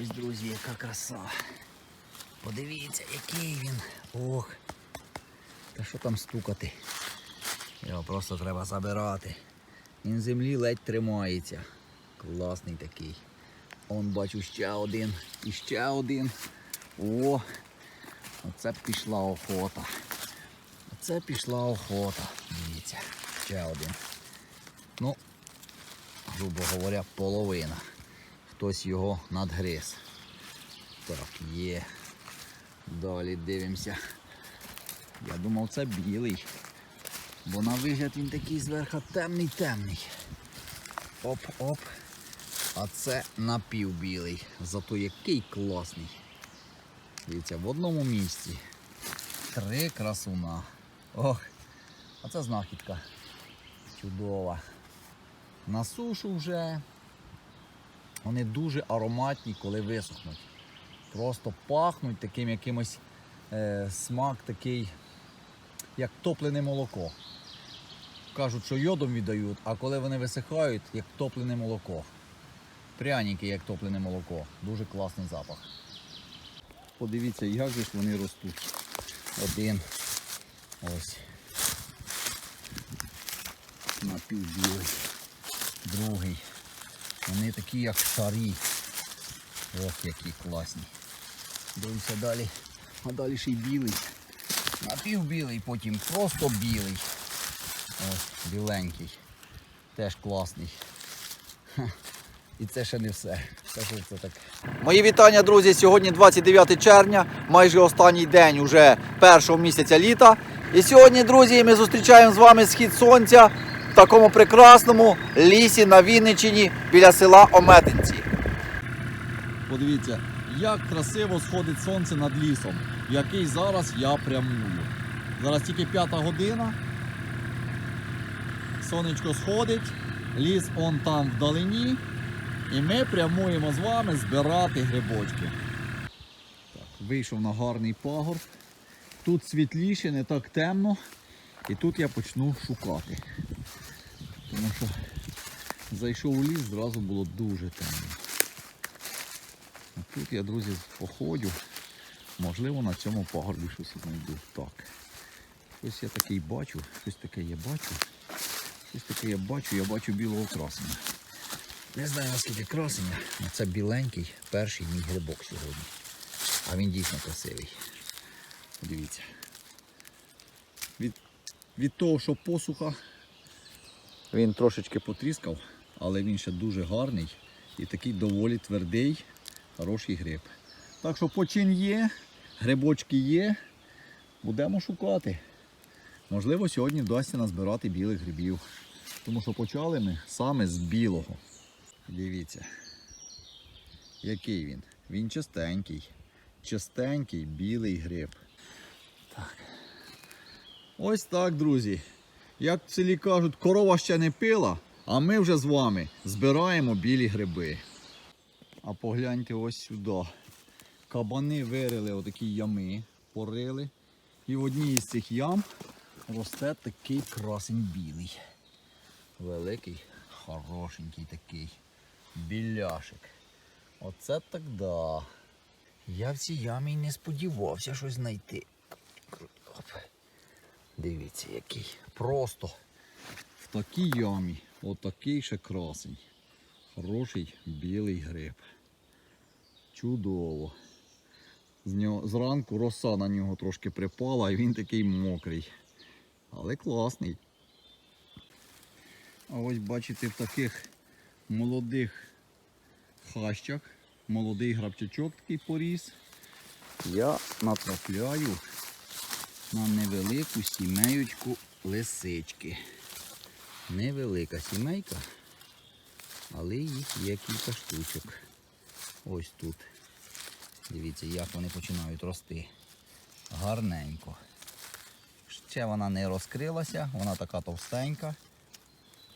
Ось, друзі, яка краса. Подивіться, який він. Ох. Та що там стукати? Його просто треба забирати. Він землі ледь тримається. Класний такий. Он бачу ще один і ще один. О! Оце пішла охота. Оце пішла охота. Дивіться, ще один. Ну, грубо говоря, половина. Хтось його надгриз. Так, є. Далі дивимося. Я думав це білий. Бо на вигляд він такий зверху темний-темний. Оп-оп. А це напівбілий. Зато який класний. Дивіться, в одному місці. Три красуна. Ох, а це знахідка. Чудова. На сушу вже. Вони дуже ароматні, коли висохнуть. Просто пахнуть таким якимось е, смак такий, як топлене молоко. Кажуть, що йодом віддають, а коли вони висихають, як топлене молоко. Пряники, як топлене молоко. Дуже класний запах. Подивіться, як же ж вони ростуть. Один. Ось. Напівбілий. Другий. Вони такі як шарі. Ох, які класні. Дивимося далі. А далі ще й білий. Напівбілий, потім просто білий. Ось, біленький. Теж класний. Ха. І це ще не все. Це що це таке? Мої вітання, друзі. Сьогодні 29 червня, майже останній день уже першого місяця літа. І сьогодні, друзі, ми зустрічаємо з вами схід сонця такому прекрасному лісі на Вінниччині біля села Ометинці. Подивіться, як красиво сходить сонце над лісом, який зараз я прямую. Зараз тільки п'ята година. Сонечко сходить, ліс он там вдалині. І ми прямуємо з вами збирати грибочки. Так, вийшов на гарний пагорб. Тут світліше, не так темно. І тут я почну шукати. Тому що зайшов у ліс, зразу було дуже темно. А тут я, друзі, походю. Можливо, на цьому пагорбі щось знайду. Так. Щось я такий бачу, щось таке я бачу. Щось таке я бачу, я бачу білого красення. Не знаю наскільки красення, але це біленький перший мій грибок сьогодні. А він дійсно красивий. Подивіться. Від, від того, що посуха, він трошечки потріскав, але він ще дуже гарний і такий доволі твердий, хороший гриб. Так що почин є, грибочки є, будемо шукати. Можливо, сьогодні вдасться назбирати білих грибів. Тому що почали ми саме з білого. Дивіться, який він. Він чистенький. Чистенький білий гриб. Так. Ось так, друзі. Як в селі кажуть, корова ще не пила, а ми вже з вами збираємо білі гриби. А погляньте ось сюди. Кабани вирили отакі ями, порили. І в одній із цих ям росте такий красень білий. Великий, хорошенький такий. Біляшик. Оце так да. Я в цій ямі не сподівався щось знайти. Дивіться, який. Просто в такій ямі отакий ще красень. Хороший білий гриб. Чудово. З нього, зранку роса на нього трошки припала і він такий мокрий. Але класний. А ось бачите в таких молодих хащах, молодий грабчачок такий поріс. Я натрапляю на невелику сімеючку лисички. Невелика сімейка, але їх є кілька штучок. Ось тут. Дивіться, як вони починають рости. Гарненько. Ще вона не розкрилася, вона така товстенька.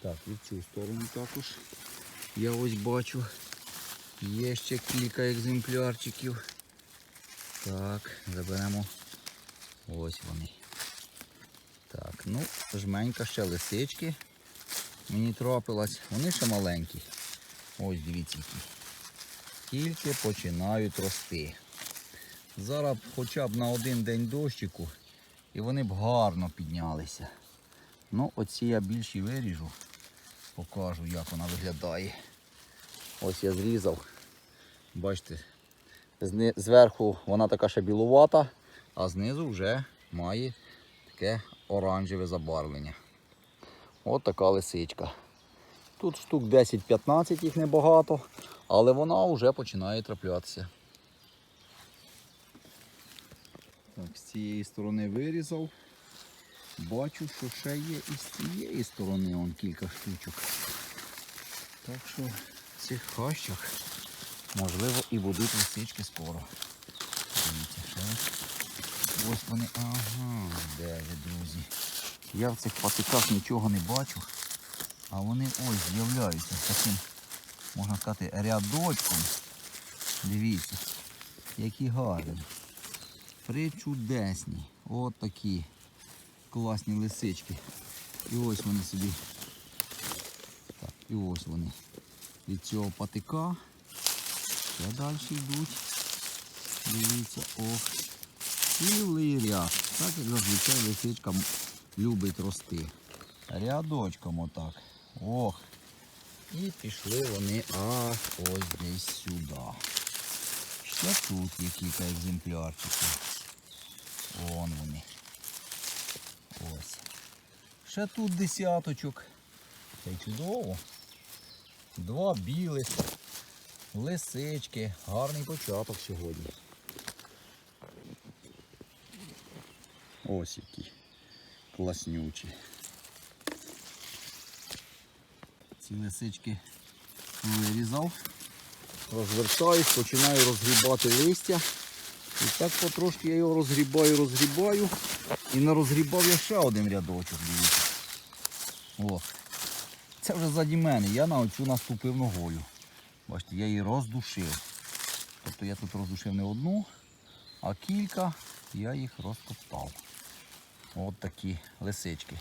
Так, і в цю сторону також. Я ось бачу. Є ще кілька екземплярчиків. Так, заберемо. Ось вони. Ну, жменька ще лисички. Мені трапилась. Вони ще маленькі. Ось дивіться які. тільки починають рости. Зараз хоча б на один день дощику, і вони б гарно піднялися. Ну, оці я більші виріжу, покажу, як вона виглядає. Ось я зрізав. Бачите, зверху вона така ще білувата, а знизу вже має таке оранжеве забарвлення. От така лисичка. Тут штук 10-15 їх небагато, але вона вже починає траплятися. Так, з цієї сторони вирізав. Бачу, що ще є і з цієї сторони он кілька штучок. Так що в цих хащах можливо і будуть лисички скоро. Ось. Вони. Ага, де. Я в цих патиках нічого не бачу. А вони ось з'являються з таким, можна сказати, рядочком. Дивіться, які гарні. Причудесні. От такі класні лисички. І ось вони собі. Так, і ось вони. Від цього патика. Ще далі йдуть. Дивіться, ох. Цілий ряд. Так як зазвичай лисичка любить рости. Рядочком отак. Ох. І пішли вони аж ось десь сюди. Ще тут є кілька екземплярчиків. Вон вони. Ось. Ще тут десяточок. Це чудово. Два білих. Лисички. Гарний початок сьогодні. Ось які класнючі. Ці лисички вирізав. Розвертаюсь, починаю розгрібати листя. І так потрошки я його розгрібаю, розгрібаю. І нарозгрібав я ще один рядочок, дивіться. О. Це вже заді мене. Я на оцю наступив ногою. Бачите, я її роздушив. Тобто я тут роздушив не одну, а кілька я їх розтоптав. От такі лисички.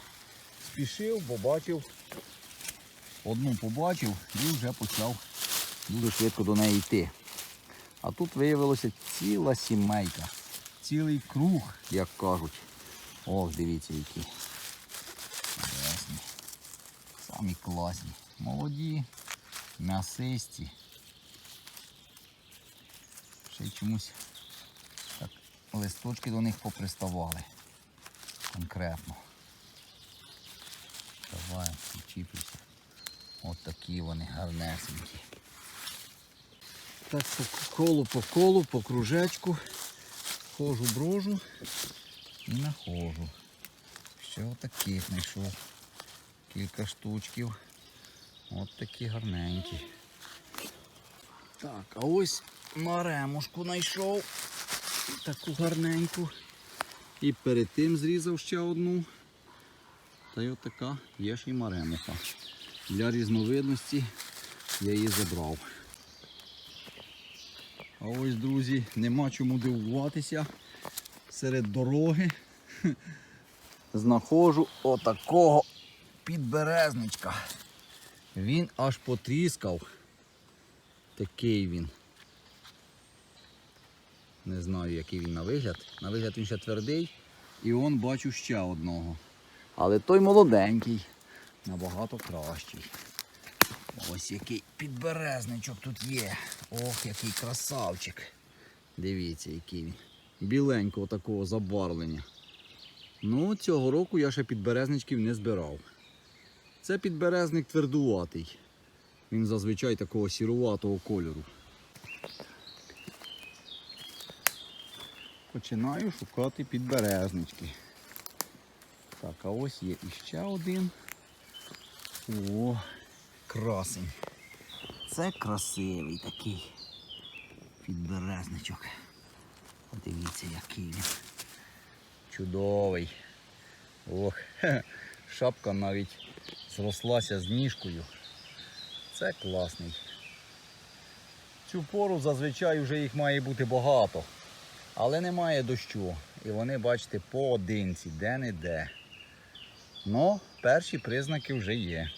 Спішив, побачив. Одну побачив і вже почав дуже швидко до неї йти. А тут виявилося ціла сімейка. Цілий круг, як кажуть. Ох, дивіться які. Класні. Самі класні. Молоді, м'ясисті. Ще й чомусь так листочки до них поприставали. Конкретно. Давай, чіпляйся. От такі вони гарнесенькі. Так по колу по колу, по кружечку. Хожу брожу і нахожу. Ще отаких знайшов. Кілька штучків. От такі гарненькі. Так, а ось маремушку знайшов. Таку гарненьку. І перед тим зрізав ще одну. Та й отака є ще й маремуха. Для різновидності я її забрав. А ось, друзі, нема чому дивуватися. Серед дороги знаходжу отакого підберезничка. Він аж потріскав. Такий він. Не знаю, який він на вигляд. На вигляд він ще твердий. І он бачу ще одного. Але той молоденький, набагато кращий. Ось який підберезничок тут є. Ох, який красавчик. Дивіться, який він. Біленького такого забарвлення. Ну, цього року я ще підберезничків не збирав. Це підберезник твердуватий. Він зазвичай такого сіруватого кольору. Починаю шукати підберезнички. Так, а ось є іще один. О, красень. Це красивий такий підберезничок. Подивіться, який він. Чудовий. Ох, шапка навіть зрослася з ніжкою. Це класний. Цю пору зазвичай вже їх має бути багато. Але немає дощу. І вони, бачите, поодинці, де-не-де. Ну, перші признаки вже є.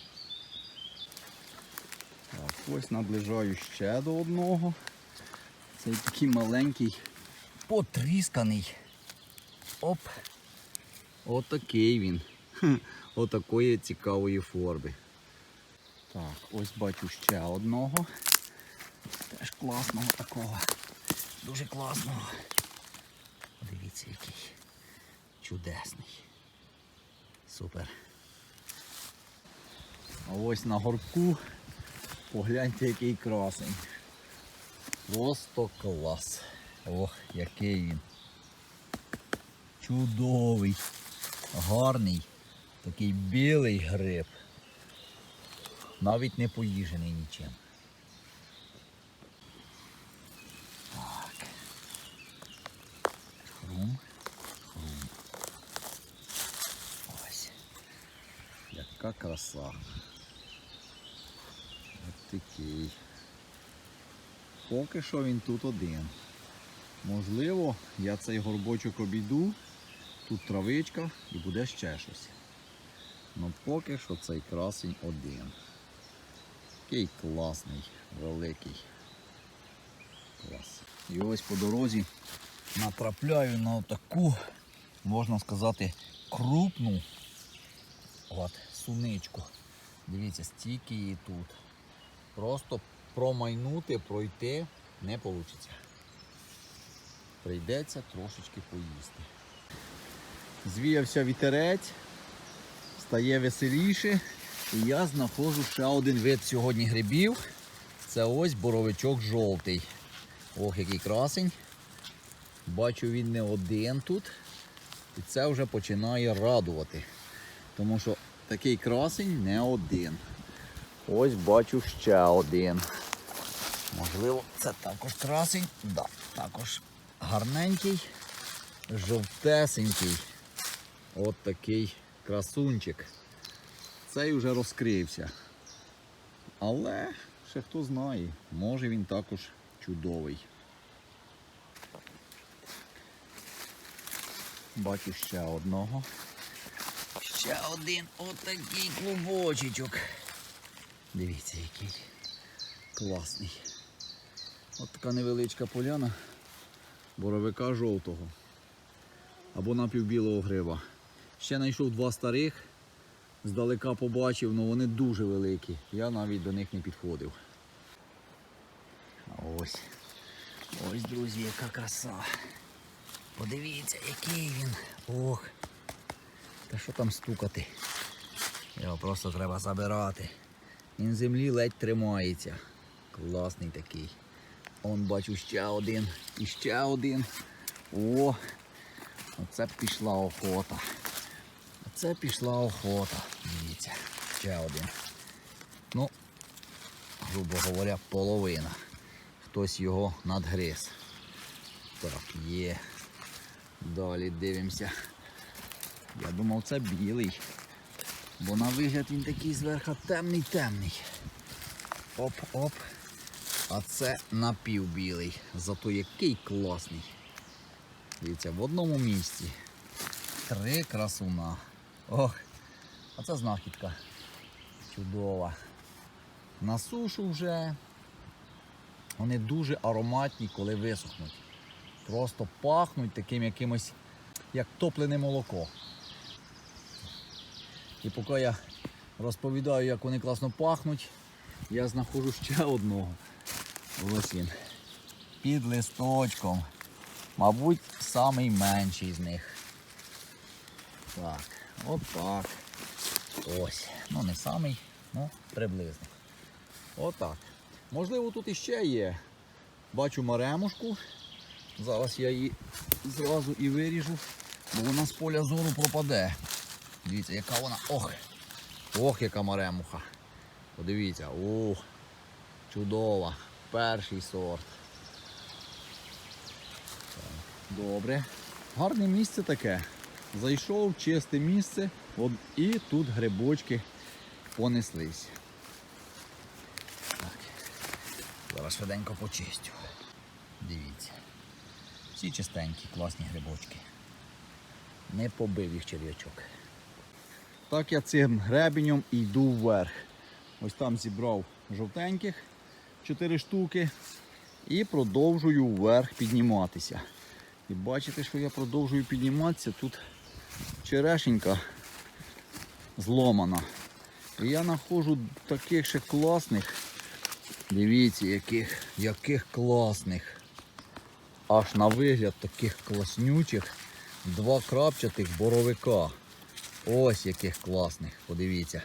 Так, ось наближаю ще до одного. Цей такий маленький, потрісканий. Оп. Отакий він. Отакої цікавої форми. Так, ось бачу ще одного. Теж класного такого. Дуже класного. Подивіться, який чудесний. Супер. А ось на горбку погляньте, який красень. Просто клас. Ох, який він. Чудовий, гарний, такий білий гриб. Навіть не поїжений нічим. Хрум. Хрум. Ось. Яка краса. Ось такий. Поки що він тут один. Можливо, я цей горбочок обійду, тут травичка і буде ще щось. Ну поки що цей красень один. Такий класний, великий. Клас. І ось по дорозі натрапляю на таку, можна сказати, крупну от, суничку. Дивіться, стільки її тут. Просто промайнути, пройти не вийде. Прийдеться трошечки поїсти. Звіявся вітерець, стає веселіше. І я знаходжу ще один вид сьогодні грибів. Це ось боровичок жовтий. Ох, який красень. Бачу, він не один тут. І це вже починає радувати. Тому що такий красень не один. Ось бачу ще один. Можливо, це також красень. Да, також гарненький, жовтесенький. От такий красунчик. Цей вже розкрився. Але ще хто знає, може він також чудовий. Бачу ще одного. Ще один отакий клубочечок. Дивіться, який класний. От така невеличка поляна боровика жовтого або напівбілого гриба. Ще знайшов два старих, здалека побачив, але вони дуже великі. Я навіть до них не підходив. Ось. Ось, друзі, яка краса. Подивіться, який він. Ох. Та що там стукати? Його просто треба забирати. Він землі ледь тримається. Класний такий. Он бачу ще один і ще один. О! Оце пішла охота. Оце пішла охота. Дивіться, ще один. Ну, грубо говоря, половина. Хтось його надгриз. Так, є. Далі дивимося. Я думав це білий. Бо на вигляд він такий зверху темний-темний. Оп-оп. А це напівбілий. Зато який класний. Дивіться, в одному місці. Три красуна. Ох, а це знахідка. Чудова. На сушу вже вони дуже ароматні, коли висохнуть. Просто пахнуть таким якимось, як топлене молоко. І поки я розповідаю, як вони класно пахнуть, я знаходжу ще одного. Ось він. Під листочком. Мабуть, самий менший з них. Так, отак. Ось. Ну не самий, ну приблизно. Отак. Можливо, тут іще є. Бачу маремушку. Зараз я її зразу і виріжу, бо вона з поля зору пропаде. Дивіться, яка вона. Ох! Ох, яка маремуха. Подивіться, ух, чудова. Перший сорт. Добре. Гарне місце таке. Зайшов, чисте місце, от, і тут грибочки понеслись. Так. Зараз швиденько почистю. Дивіться. Всі чистенькі, класні грибочки. Не побив їх черв'ячок. Так я цим гребенем йду вверх. Ось там зібрав жовтеньких 4 штуки. І продовжую вверх підніматися. І бачите, що я продовжую підніматися. Тут черешенька зломана. І я знаходжу таких ще класних. Дивіться, яких, яких класних. Аж на вигляд таких класнючих. Два крапчатих боровика. Ось яких класних. Подивіться.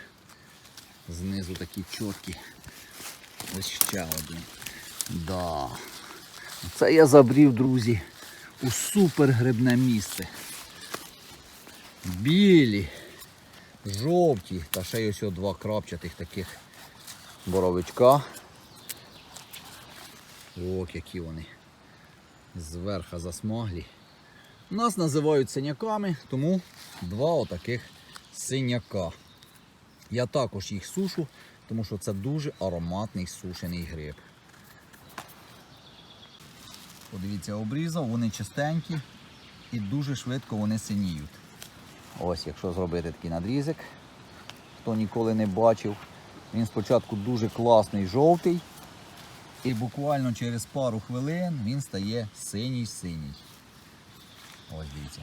Знизу такі чіткі. Ось ще один. Да. Це я забрів, друзі, у супер грибне місце. Білі, жовті, та ще й ось два крапчатих таких боровичка. Ох, які вони. Зверха засмаглі. Нас називають синяками, тому два отаких синяка. Я також їх сушу, тому що це дуже ароматний сушений гриб. Подивіться, обрізав, вони чистенькі і дуже швидко вони синіють. Ось, якщо зробити такий надрізик, хто ніколи не бачив, він спочатку дуже класний жовтий, і буквально через пару хвилин він стає синій-синій. Ось дивіться.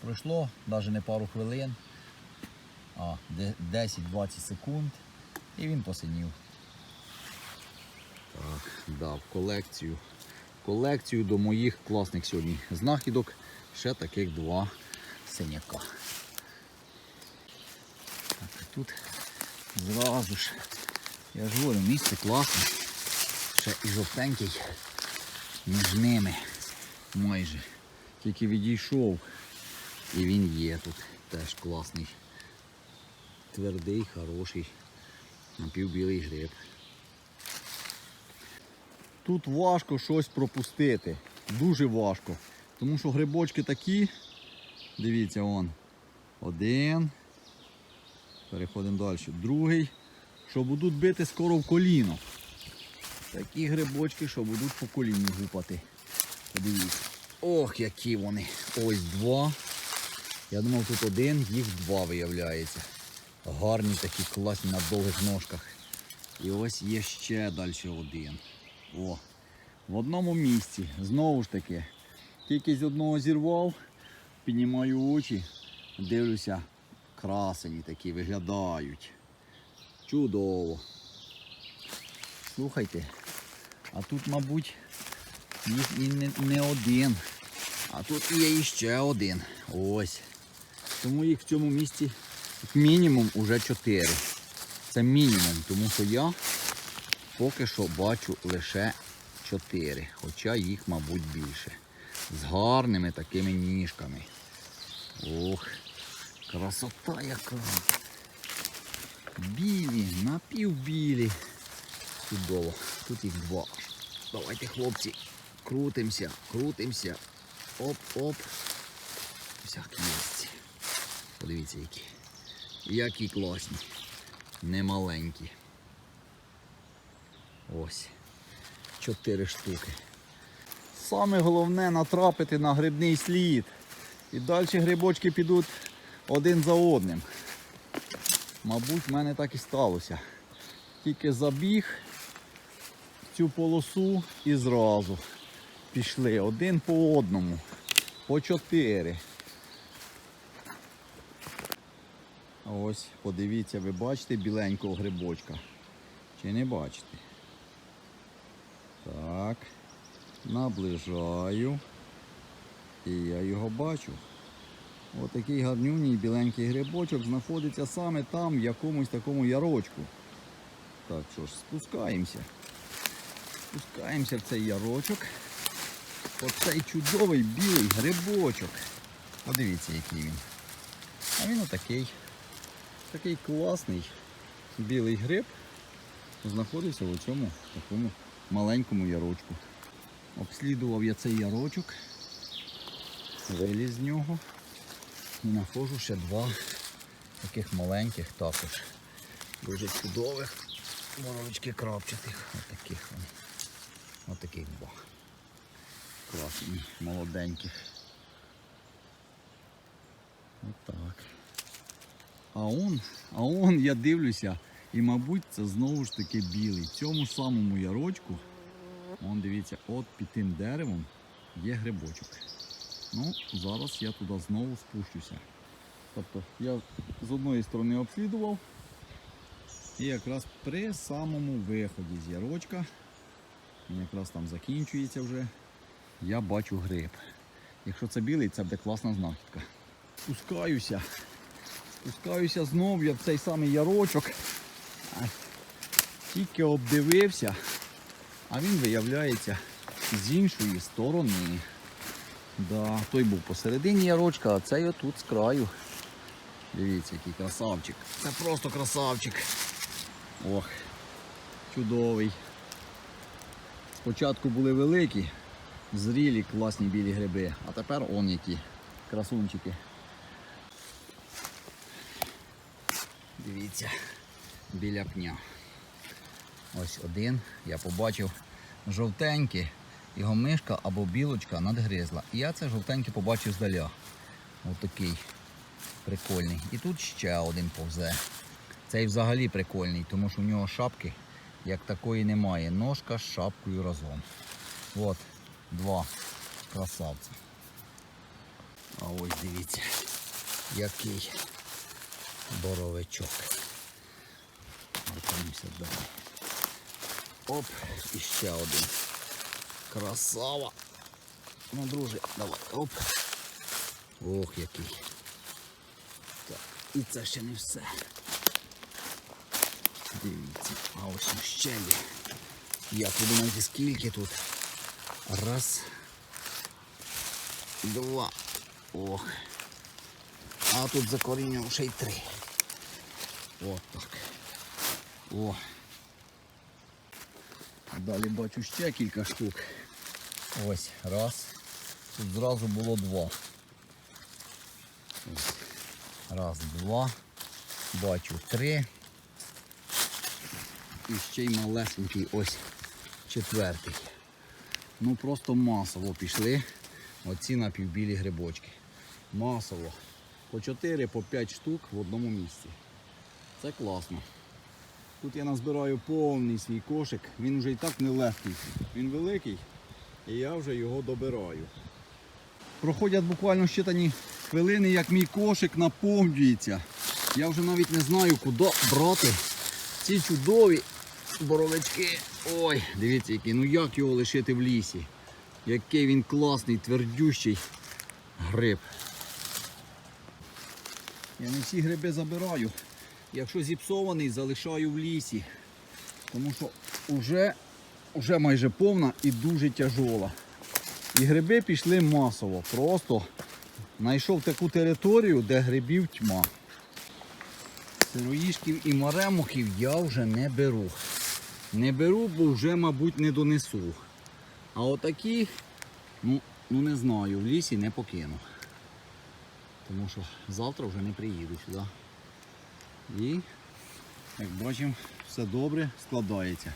Пройшло навіть не пару хвилин, а 10-20 секунд, і він посинів. Так, дав колекцію. Колекцію до моїх класних сьогодні знахідок. Ще таких два синяка. Так, тут зразу ж, я ж говорю, місце класне. Ще і жовтенький між ними майже. Тільки відійшов. І він є тут теж класний. Твердий, хороший, напівбілий гриб. Тут важко щось пропустити. Дуже важко. Тому що грибочки такі. Дивіться, он. Один. Переходимо далі. Другий. Що будуть бити скоро в коліно. Такі грибочки, що будуть по коліні гупати. Подивіться. Ох, які вони. Ось два. Я думав тут один, їх два виявляється. Гарні такі класні на довгих ножках. І ось є ще далі один. О, в одному місці. Знову ж таки. Тільки з одного зірвав, піднімаю очі, дивлюся, красені такі виглядають. Чудово. Слухайте, а тут, мабуть, їх і не, не один. А тут є іще один. Ось. Тому їх в цьому місці мінімум уже чотири. Це мінімум, тому що я поки що бачу лише чотири, хоча їх, мабуть, більше. З гарними такими ніжками. Ох, красота яка. Білі, напівбілі. Чудово. Тут їх два. Давайте, хлопці, крутимося, крутимося. Оп-оп. Всяк є. Подивіться, які. Які класні. Немаленькі. Ось. Чотири штуки. Саме головне натрапити на грибний слід. І далі грибочки підуть один за одним. Мабуть, в мене так і сталося. Тільки забіг цю полосу і зразу пішли один по одному. По чотири. Ось, подивіться, ви бачите біленького грибочка? Чи не бачите? Так. Наближаю. І я його бачу. Отакий гарнюній біленький грибочок знаходиться саме там, в якомусь такому ярочку. Так, що ж, спускаємося. Спускаємося в цей ярочок. Оцей чудовий білий грибочок. Подивіться, який він. А він отакий. Такий класний білий гриб знаходився в цьому такому маленькому ярочку. Обслідував я цей ярочок, виліз з нього і знаходжу ще два таких маленьких також. Дуже чудових боровички крапчатих. Отаких вони. Отаких два. Класні, молоденьких. Отак. А он, а он, я дивлюся, і мабуть це знову ж таки білий. Цьому самому ярочку Вон дивіться, от під тим деревом є грибочок. Ну, зараз я туди знову спущуся. Тобто я з одної сторони обслідував і якраз при самому виході з ярочка, він якраз там закінчується вже, я бачу гриб. Якщо це білий, це буде класна знахідка. Спускаюся. Спускаюся знов я в цей самий ярочок. Тільки обдивився, а він виявляється з іншої сторони. Да, той був посередині ярочка, а цей отут з краю. Дивіться, який красавчик. Це просто красавчик. Ох, чудовий. Спочатку були великі, зрілі, класні білі гриби, а тепер он які красунчики. Дивіться, біля пня. Ось один, я побачив жовтенький, його мишка або білочка надгризла. І я це жовтенький побачив здаля. Отакий прикольний. І тут ще один повзе. Цей взагалі прикольний, тому що в нього шапки як такої немає. Ножка з шапкою разом. От, два красавці. А ось дивіться, який боровичок. Рухаємося далі. Оп, і ще один. Красава. Ну, друже, давай, оп. Ох, який. Так, і це ще не все. Дивіться, а ось ще є. Як ви думаєте, скільки тут? Раз. Два. Ох. А тут за корінням ще й три. От так. О. Далі бачу ще кілька штук. Ось, раз. Тут зразу було два. Ось. Раз, два. Бачу три. І ще й малесенький ось четвертий. Ну просто масово пішли оці напівбілі грибочки. Масово. По 4, по 5 штук в одному місці. Це класно. Тут я назбираю повний свій кошик. Він вже і так нелегкий. Він великий. І я вже його добираю. Проходять буквально щитані хвилини, як мій кошик наповнюється. Я вже навіть не знаю, куди брати ці чудові боровички. Ой, дивіться який. Ну як його лишити в лісі? Який він класний, твердющий гриб. Я не всі гриби забираю. Якщо зіпсований, залишаю в лісі. Тому що вже, вже майже повна і дуже тяжола. І гриби пішли масово. Просто знайшов таку територію, де грибів тьма. Сироїшків і маремухів я вже не беру. Не беру, бо вже, мабуть, не донесу. А отакі, ну, ну не знаю, в лісі не покину. Тому що завтра вже не приїду сюди. І, як бачимо, все добре складається.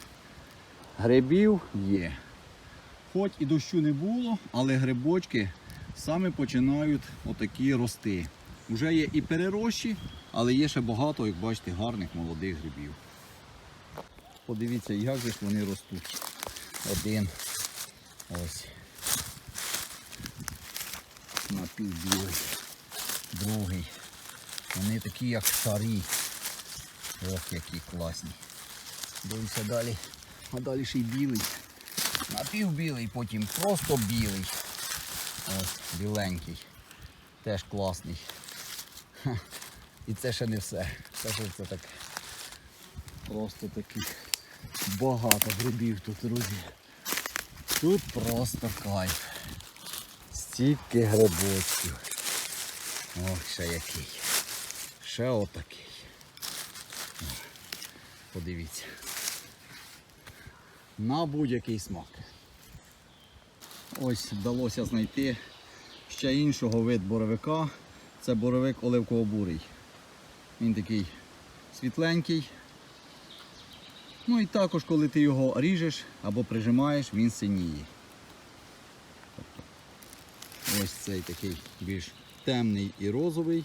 Грибів є. Хоч і дощу не було, але грибочки саме починають отакі рости. Уже є і перерощі, але є ще багато, як бачите, гарних молодих грибів. Подивіться, як же ж вони ростуть. Один. Ось. Напівбілий. Другий. Вони такі, як старі. Ох, які класні. Дивимося далі. А далі ще й білий. Напівбілий, потім просто білий. Ось, біленький. Теж класний. Ха. І це ще не все. Це ще це так. Просто таких багато грибів тут, друзі. Тут просто кайф. Стільки грибочків. Ох, ще який. Ще отакий. Подивіться. На будь-який смак. Ось вдалося знайти ще іншого вид боровика. Це боровик оливково-бурий. Він такий світленький. Ну і також, коли ти його ріжеш або прижимаєш, він синіє. Тобто, ось цей такий більш темний і розовий.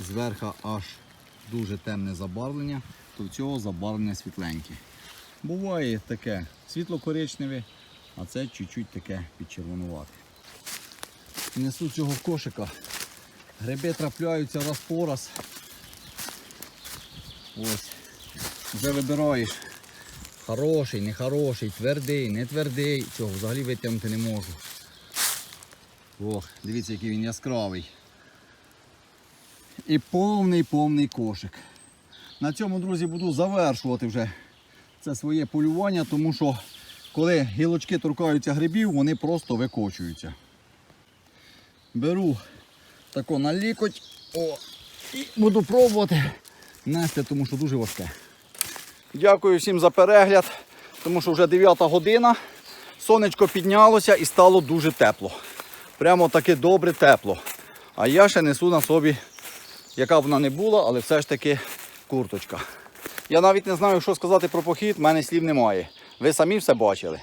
Зверху аж дуже темне забарвлення, то в цього забарвлення світленьке. Буває таке світло-коричневе, А це чуть-чуть таке підчервонувати. Несу цього кошика. Гриби трапляються раз по раз. Ось. Вже вибираєш. Хороший, нехороший, твердий, не твердий. Цього взагалі витягнути не можу. О, дивіться, який він яскравий. І повний повний кошик. На цьому, друзі, буду завершувати вже це своє полювання, тому що коли гілочки торкаються грибів, вони просто викочуються. Беру тако на лікоть о, і буду пробувати нести, тому що дуже важке. Дякую всім за перегляд, тому що вже 9 година. Сонечко піднялося і стало дуже тепло. Прямо таки добре тепло. А я ще несу на собі, яка б вона не була, але все ж таки курточка. Я навіть не знаю, що сказати про похід, в мене слів немає. Ви самі все бачили.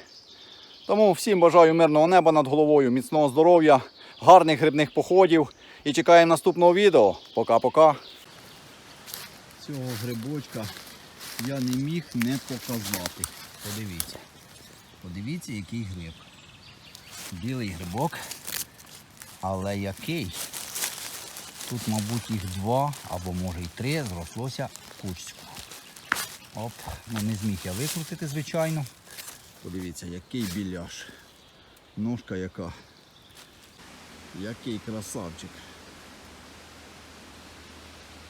Тому всім бажаю мирного неба над головою, міцного здоров'я, гарних грибних походів і чекаємо наступного відео. Пока-пока. Цього грибочка я не міг не показати. Подивіться. Подивіться, який гриб. Білий грибок. Але який? Тут, мабуть, їх два або може й три зрослося в кучку. Оп, ну не зміг я викрутити, звичайно. Подивіться, який біляш. Ножка яка. Який красавчик.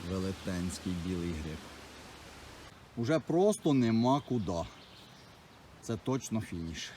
Велетенський білий гриб. Уже просто нема куди. Це точно фініш.